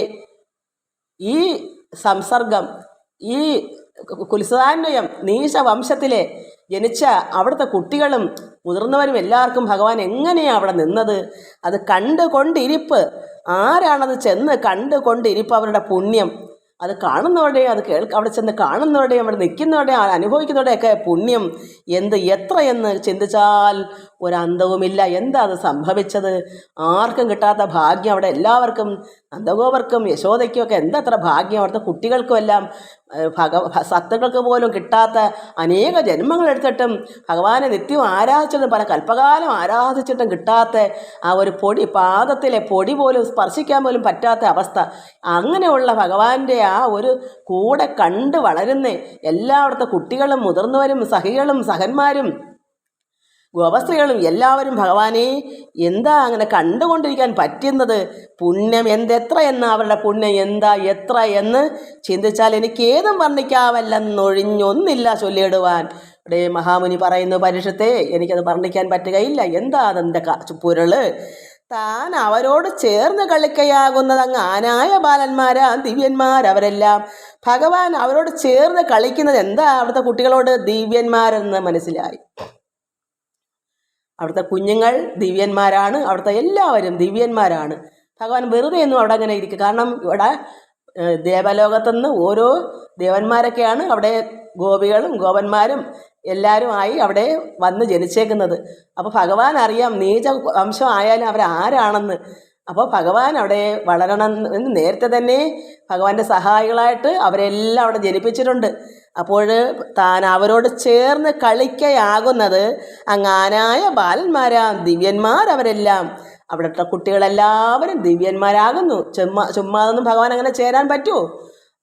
S1: ഈ സംസർഗം ഈ കുൽസാന്വയം നീശ വംശത്തിലെ ജനിച്ച അവിടുത്തെ കുട്ടികളും മുതിർന്നവരും എല്ലാവർക്കും ഭഗവാൻ എങ്ങനെയാണ് അവിടെ നിന്നത്? അത് കണ്ടുകൊണ്ടിരിപ്പ്. ആരാണത് ചെന്ന് കണ്ടുകൊണ്ടിരിപ്പ് അവരുടെ പുണ്യം? അത് കാണുന്നവരുടെയും അത് കേൾക്ക അവിടെ ചെന്ന് കാണുന്നവരുടെയും അവിടെ നിൽക്കുന്നവരുടെയും അനുഭവിക്കുന്നവരുടെയൊക്കെ പുണ്യം എന്ത്? എത്രയെന്ന് ചിന്തിച്ചാൽ ഒരന്തവുമില്ല. എന്താ അത് സംഭവിച്ചത്? ആർക്കും കിട്ടാത്ത ഭാഗ്യം അവിടെ എല്ലാവർക്കും നന്ദഗോവർക്കും യശോദയ്ക്കും ഒക്കെ എന്തത്ര ഭാഗ്യം? അവിടുത്തെ കുട്ടികൾക്കും എല്ലാം ഏഹ്, ഭഗ സത്തുക്കൾക്ക് പോലും കിട്ടാത്ത അനേക ജന്മങ്ങൾ എടുത്തിട്ടും ഭഗവാനെ നിത്യം ആരാധിച്ചിട്ടും പല കൽപ്പകാലം ആരാധിച്ചിട്ടും കിട്ടാത്ത ആ ഒരു പൊടി പാദത്തിലെ പൊടി പോലും സ്പർശിക്കാൻ പോലും പറ്റാത്ത അവസ്ഥ. അങ്ങനെയുള്ള ഭഗവാന്റെ ആ ഒരു കൂടെ കണ്ട് വളരുന്ന എല്ലായിടത്തെ കുട്ടികളും മുതിർന്നവരും സഹികളും സഹന്മാരും ഗോപസ്ത്രീകളും എല്ലാവരും ഭഗവാനെ എന്താ അങ്ങനെ കണ്ടുകൊണ്ടിരിക്കാൻ പറ്റുന്നത്? പുണ്യം എന്തെത്ര എന്ന് അവരുടെ പുണ്യം എന്താ എത്ര എന്ന് ചിന്തിച്ചാൽ എനിക്ക് ഏതും വർണിക്കാവല്ലെന്നൊഴിഞ്ഞൊന്നില്ല ചൊല്ലിയിടുവാൻ. ഇവിടെ മഹാമുനി പറയുന്നു പരുഷത്തെ എനിക്കത് വർണിക്കാൻ പറ്റുകയില്ല. എന്താ അതെന്റെ പുരൾ താൻ അവരോട് ചേർന്ന് കളിക്കയാകുന്നത് അങ്ങ് ആനായ ബാലന്മാരാ ദിവ്യന്മാരവരെല്ലാം ഭഗവാൻ അവരോട് ചേർന്ന് കളിക്കുന്നത് എന്താ അവിടുത്തെ കുട്ടികളോട് ദിവ്യന്മാരെന്ന് മനസ്സിലായി. അവിടുത്തെ കുഞ്ഞുങ്ങൾ ദിവ്യന്മാരാണ് അവിടുത്തെ എല്ലാവരും ദിവ്യന്മാരാണ്. ഭഗവാൻ വെറുതെ ഒന്നും അവിടെ അങ്ങനെ ഇരിക്കുക കാരണം ഇവിടെ ദേവലോകത്തുനിന്ന് ഓരോ ദേവന്മാരൊക്കെയാണ് അവിടെ ഗോപികളും ഗോപന്മാരും എല്ലാവരും ആയി അവിടെ വന്ന് ജനിച്ചേക്കുന്നത്. അപ്പോൾ ഭഗവാൻ അറിയാം നീച വംശം ആയാലും അവരാരാണെന്ന്. അപ്പോൾ ഭഗവാൻ അവിടെ വളരണം എന്ന് നേരത്തെ തന്നെ ഭഗവാന്റെ സഹായികളായിട്ട് അവരെല്ലാം അവിടെ ജനിപ്പിച്ചിട്ടുണ്ട്. അപ്പോൾ താൻ അവരോട് ചേർന്ന് കളിക്കയാകുന്നത് അങ്ങാനായ ബാലന്മാരാ ദിവ്യന്മാരവരെല്ലാം അവിടുത്തെ കുട്ടികളെല്ലാവരും ദിവ്യന്മാരാകുന്നു. ചുമ്മാ ചുമ്മാതൊന്നും ഭഗവാൻ അങ്ങനെ ചേരാൻ പറ്റുമോ?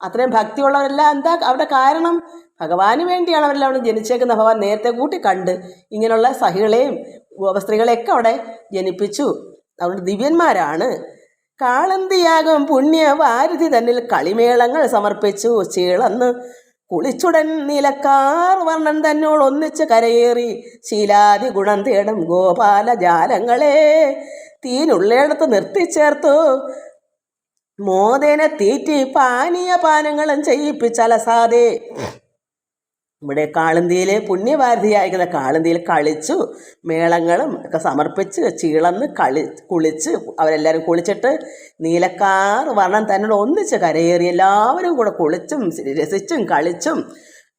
S1: അത്രയും ഭക്തിയുള്ളവരെല്ലാം എന്താ അവിടെ കാരണം? ഭഗവാന് വേണ്ടിയാണ് അവരെല്ലാം അവിടെ ജനിച്ചേക്കുന്ന ഭഗവാൻ നേരത്തെ കൂട്ടി കണ്ട് ഇങ്ങനെയുള്ള സഹികളെയും ഗോപസ്ത്രീകളെയൊക്കെ അവിടെ ജനിപ്പിച്ചു. അതുകൊണ്ട് ദിവ്യന്മാരാണ്. കാളന്തിയാകും പുണ്യവാരുതി തന്നിൽ കളിമേളങ്ങൾ സമർപ്പിച്ചു. ചീളന്ന് കുളിച്ചുടൻ നിലക്കാർ വർണൻ തന്നോട് ഒന്നിച്ച് കരയേറി. ശീലാതി ഗുണം തേടും ഗോപാല ജാലങ്ങളെ തീനുള്ളിടത്ത് നിർത്തിച്ചേർത്തു. മോദേനെ തീറ്റി പാനീയ പാനങ്ങളും ചെയ്യിപ്പിച്ചലസാതെ ഇവിടെ കാളന്തിയിൽ പുണ്യഭാരതിയായിരിക്കുന്ന കാളന്തിയിൽ കളിച്ചു മേളങ്ങളും ഒക്കെ സമർപ്പിച്ച് ചീളന്ന് കളി കുളിച്ച് അവരെല്ലാവരും കുളിച്ചിട്ട് നീലക്കാർ വർണം തന്നോട് ഒന്നിച്ച് കരയേറി എല്ലാവരും കൂടെ കുളിച്ചും രസിച്ചും കളിച്ചും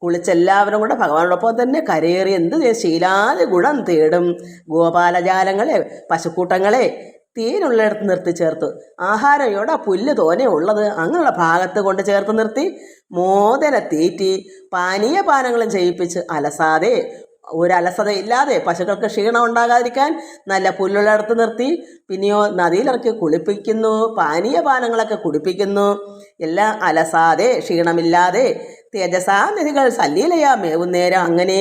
S1: കുളിച്ചെല്ലാവരും കൂടെ ഭഗവാനോടൊപ്പം തന്നെ കരയേറി എന്ത് ശീലാതി ഗുണം തേടും. ഗോപാലജാലങ്ങളെ പശുക്കൂട്ടങ്ങളെ തീനുള്ളിടത്ത് നിർത്തി ചേർത്തു. ആഹാരം എവിടെ പുല്ല് തോനെ ഉള്ളത് അങ്ങനെയുള്ള ഭാഗത്ത് കൊണ്ട് ചേർത്ത് നിർത്തി. മോദന തീറ്റി പാനീയപാനങ്ങളും ചെയ്യിപ്പിച്ച് അലസാതെ ഒരു അലസത ഇല്ലാതെ പശുക്കൾക്ക് ക്ഷീണം ഉണ്ടാകാതിരിക്കാൻ നല്ല പുല്ലുള്ളിടത്ത് നിർത്തി പിന്നെയോ നദിയിലിറക്കി കുളിപ്പിക്കുന്നു പാനീയ പാനങ്ങളൊക്കെ കുടിപ്പിക്കുന്നു. എല്ലാം അലസാതെ ക്ഷീണമില്ലാതെ തേജസാ നദികൾ സല്ലീലയാ മേവുന്നേരം അങ്ങനെ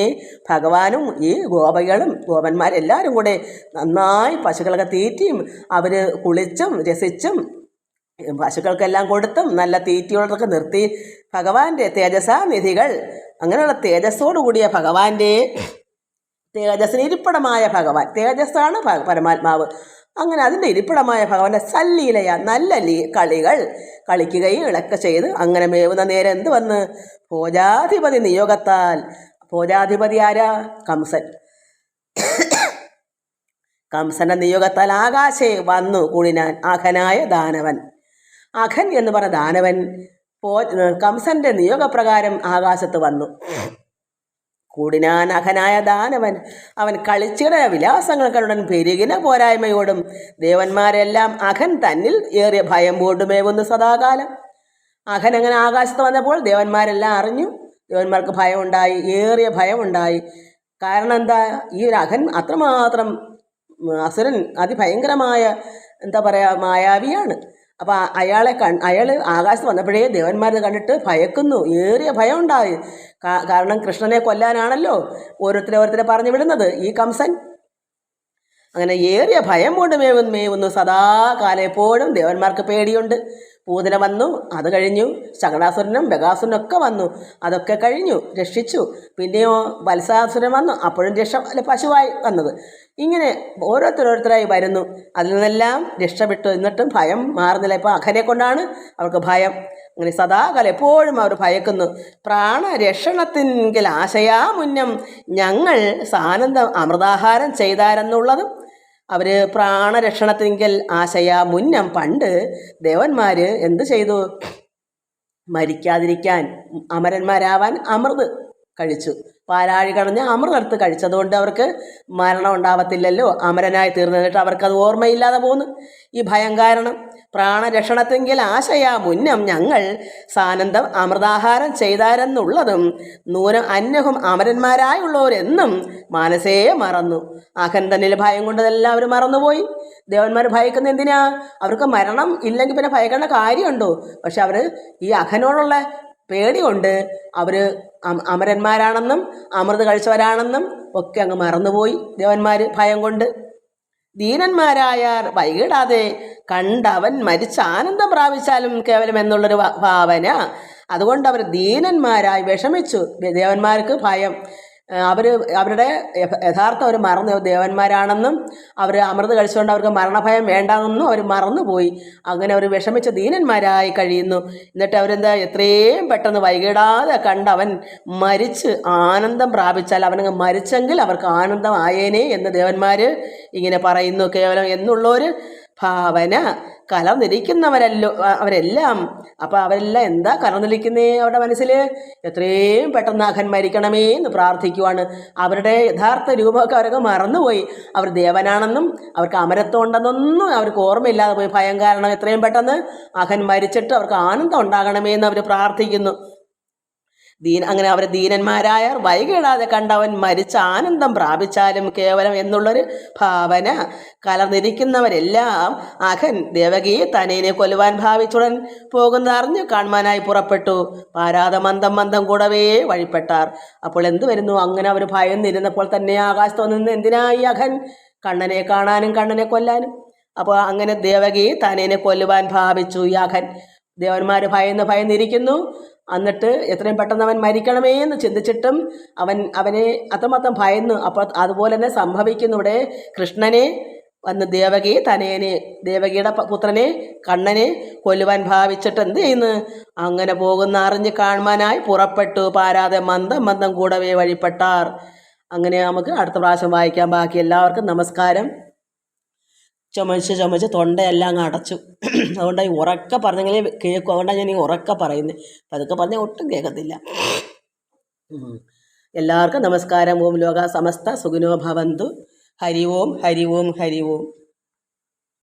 S1: ഭഗവാനും ഈ ഗോപകളും ഗോപന്മാരെല്ലാവരും കൂടെ നന്നായി പശുക്കളൊക്കെ തീറ്റിയും അവർ കുളിച്ചും രസിച്ചും പശുക്കൾക്കെല്ലാം കൊടുത്തും നല്ല തീറ്റിയോടൊക്കെ നിർത്തി ഭഗവാന്റെ തേജസാ നിധികൾ. അങ്ങനെയുള്ള തേജസ്സോടുകൂടിയ ഭഗവാന്റെ തേജസ്സിന് ഇരിപ്പിടമായ ഭഗവാൻ. തേജസ്സാണ് പരമാത്മാവ്. അങ്ങനെ അതിന്റെ ഇരിപ്പിടമായ ഭഗവാന്റെ സല്ലീലയ നല്ല ലീ കളികൾ കളിക്കുകയും ഇളക്ക ചെയ്ത് അങ്ങനെ മേവുന്ന നേരം എന്ത് വന്ന്? ഭോജാധിപതി നിയോഗത്താൽ. ഭോജാധിപതി ആരാ? കംസൻ. കംസന്റെ നിയോഗത്താൽ ആകാശേ വന്നു കുളിനാൻ അഖനായ ദാനവൻ. അഖൻ എന്ന് പറഞ്ഞ ദാനവൻ പോ കംസന്റെ നിയോഗപ്രകാരം ആകാശത്ത് വന്നു. കൂടിനാൻ അഹനായ ദാനവൻ. അവൻ കളിച്ചിട വിലാസങ്ങൾ കണ്ടുടൻ പെരുകിന പോരായ്മയോടും ദേവന്മാരെല്ലാം അഹൻ തന്നിൽ ഏറിയ ഭയം പൂണ്ടുമേവുന്നു സദാകാലം. അഹൻ അങ്ങനെ ആകാശത്ത് വന്നപ്പോൾ ദേവന്മാരെല്ലാം അറിഞ്ഞു. ദേവന്മാർക്ക് ഭയമുണ്ടായി ഏറിയ ഭയമുണ്ടായി. കാരണം എന്താ? ഈ ഒരു അഖൻ അത്രമാത്രം അസുരൻ അതിഭയങ്കരമായ എന്താ പറയുക മായാവിയാണ്. അപ്പോൾ അയാളെ കൺ അയാൾ ആകാശത്ത് വന്നപ്പോഴേ ദേവന്മാരെ കണ്ടിട്ട് ഭയക്കുന്നു ഏറിയ ഭയം ഉണ്ടായി കാരണം കൃഷ്ണനെ കൊല്ലാനാണല്ലോ ഓരോരുത്തരെ ഓരോരുത്തരെ പറഞ്ഞു വിടുന്നത് ഈ കംസൻ. അങ്ങനെ ഏറിയ ഭയം കൊണ്ട് മേവുന്നു മേവുന്നു. സദാകാലം എപ്പോഴും ദേവന്മാർക്ക് പേടിയുണ്ട്. പൂതന വന്നു. അത് കഴിഞ്ഞു. ശകടാസുരനും ബഗാസുരനും ഒക്കെ വന്നു. അതൊക്കെ കഴിഞ്ഞു. രക്ഷിച്ചു. പിന്നെയോ വത്സാസുരൻ വന്നു. അപ്പോഴും രക്ഷ അല്ല പശുവായി വന്നത്. ഇങ്ങനെ ഓരോരുത്തരോരുത്തരായി വരുന്നു. അതിൽ നിന്നെല്ലാം രക്ഷപ്പെട്ടു എന്നിട്ടും ഭയം മാറുന്നില്ല. ഇപ്പോൾ അഖനെ കൊണ്ടാണ് അവർക്ക് ഭയം. അങ്ങനെ സദാകാലം എപ്പോഴും അവർ ഭയക്കുന്നു. പ്രാണരക്ഷണത്തിങ്കിൽ ആശയാ മുന്നം ഞങ്ങൾ സാനന്ദം അമൃതാഹാരം ചെയ്താരെന്നുള്ളതും അവർ പ്രാണരക്ഷണത്തിങ്കിൽ ആശയ മുന്നം പണ്ട് ദേവന്മാർ എന്ത് ചെയ്തു? മരിക്കാതിരിക്കാൻ അമരന്മാരാവാൻ അമൃത് കഴിച്ചു. പാലാഴി കടഞ്ഞ് അമൃതെടുത്ത് കഴിച്ചതുകൊണ്ട് അവർക്ക് മരണം ഉണ്ടാവത്തില്ലല്ലോ. അമരനായി തീർന്നിട്ട് അവർക്കത് ഓർമ്മയില്ലാതെ പോന്നു. ഈ ഭയം കാരണം പ്രാണരക്ഷണത്തെങ്കിൽ ആശയാ മുന്നം ഞങ്ങൾ സാനന്ദം അമൃതാഹാരം ചെയ്താരെന്നുള്ളതും നൂനം അന്യഹും അമരന്മാരായുള്ളവരെന്നും മനസ്സേ മറന്നു. അഹൻ തന്നിൽ ഭയം കൊണ്ടതെല്ലാം അവർ മറന്നുപോയി. ദേവന്മാർ ഭയക്കുന്ന എന്തിനാ? അവർക്ക് മരണം ഇല്ലെങ്കിൽ പിന്നെ ഭയക്കേണ്ട കാര്യമുണ്ടോ? പക്ഷെ അവർ ഈ അഖനോടുള്ള പേടി കൊണ്ട് അവർ അമരന്മാരാണെന്നും അമൃത് കഴിച്ചവരാണെന്നും ഒക്കെ അങ്ങ് മറന്നുപോയി ദേവന്മാർ ഭയം കൊണ്ട്. ദീനന്മാരായ വൈകിടാതെ കണ്ടവൻ മരിച്ച ആനന്ദം പ്രാപിച്ചാലും കേവലം എന്നുള്ളൊരു ഭാവന. അതുകൊണ്ട് അവർ ദീനന്മാരായി വിഷമിച്ചു. ദേവന്മാർക്ക് ഭയം. അവർ അവരുടെ യഥ- യഥാർത്ഥം അവർ മറന്നു. ദേവന്മാരാണെന്നും അവർ അമൃത് കഴിച്ചുകൊണ്ട് അവർക്ക് മരണഭയം വേണ്ടാണെന്നും അവർ മറന്നുപോയി. അങ്ങനെ അവർ വിഷമിച്ച ദീനന്മാരായി കഴിയുന്നു. എന്നിട്ട് അവരെന്താ എത്രയും പെട്ടെന്ന് വൈകിടാതെ കണ്ടവൻ മരിച്ച് ആനന്ദം പ്രാപിച്ചാൽ അവനങ്ങ് മരിച്ചെങ്കിൽ അവർക്ക് ആനന്ദം ആയേനെ എന്ന് ദേവന്മാർ ഇങ്ങനെ പറയുന്നു. കേവലം എന്നുള്ളൊരു ഭാവന കലർന്നിരിക്കുന്നവരല്ലോ അവരെല്ലാം. അപ്പോൾ അവരെല്ലാം എന്താ കലർന്നിരിക്കുന്നേ അവരുടെ മനസ്സിൽ എത്രയും പെട്ടെന്ന് അഹൻ മരിക്കണമേ എന്ന് പ്രാർത്ഥിക്കുവാണ്. അവരുടെ യഥാർത്ഥ രൂപമൊക്കെ അവരൊക്കെ മറന്നുപോയി. അവർ ദേവനാണെന്നും അവർക്ക് അമരത്വം ഉണ്ടെന്നൊന്നും അവർക്ക് ഓർമ്മയില്ലാതെ പോയി. ഭയം കാരണം എത്രയും പെട്ടെന്ന് അഹൻ മരിച്ചിട്ട് അവർക്ക് ആനന്ദം ഉണ്ടാകണമേ എന്ന് അവർ പ്രാർത്ഥിക്കുന്നു. ദീന അങ്ങനെ അവർ ദീനന്മാരായർ വൈകിടാതെ കണ്ടവൻ മരിച്ച ആനന്ദം പ്രാപിച്ചാലും കേവലം എന്നുള്ളൊരു ഭാവന. കലർന്നിരിക്കുന്നവരെല്ലാം അഖൻ ദേവകിയെ തനേനെ കൊല്ലുവാൻ ഭാവിച്ചുടൻ പോകുന്നതറിഞ്ഞ് കാണുവാനായി പുറപ്പെട്ടു. പാരാത മന്ദം മന്ദം കൂടവേ വഴിപ്പെട്ടാർ. അപ്പോൾ എന്ത് വരുന്നു? അങ്ങനെ അവർ ഭയന്നിരുന്നപ്പോൾ തന്നെ ആകാശത്തു നിന്ന് എന്തിനായി അഖൻ കണ്ണനെ കാണാനും കണ്ണനെ കൊല്ലാനും? അപ്പോൾ അങ്ങനെ ദേവകി തനേനെ കൊല്ലുവാൻ ഭാവിച്ചു ഈ അഖൻ. ദേവന്മാർ ഭയന്ന് ഭയന്നിരിക്കുന്നു. എന്നിട്ട് എത്രയും പെട്ടെന്ന് അവൻ മരിക്കണമേ എന്ന് ചിന്തിച്ചിട്ടും അവൻ അവനെ അത്രമാത്രം ഭയന്നു അപ്പോൾ അതുപോലെ തന്നെ സംഭവിക്കുന്നു ഇവിടെ കൃഷ്ണനെ വന്ന് ദേവകി തനയനെ ദേവകിയുടെ പുത്രനെ കണ്ണനെ കൊല്ലുവാൻ ഭാവിച്ചിട്ട് എന്ത് ചെയ്യുന്നു? അങ്ങനെ പോകുന്ന അറിഞ്ഞ് കാണുവാനായി പുറപ്പെട്ടു. പാരാതെ മന്ദം മന്ദം കൂടവേ വഴിപ്പെട്ടാർ. അങ്ങനെ നമുക്ക് അടുത്ത പ്രാവശ്യം വായിക്കാം ബാക്കി. എല്ലാവർക്കും നമസ്കാരം. ചുമച്ച് ചുമച്ച് തൊണ്ടയെല്ലാം അടച്ചു. അതുകൊണ്ട് ഉറക്കെ പറഞ്ഞെങ്കിലേ കേൾക്കും അതുകൊണ്ടാണ് ഞാൻ ഈ ഉറക്കെ പറയുന്നത് അപ്പം അതൊക്കെ പറഞ്ഞാൽ ഒട്ടും കേൾക്കത്തില്ല എല്ലാവർക്കും നമസ്കാരം. ഓം ലോക സമസ്ത സുഖിനോ ഭവന്തു. ഹരി ഓം ഹരി ഓം ഹരി ഓം.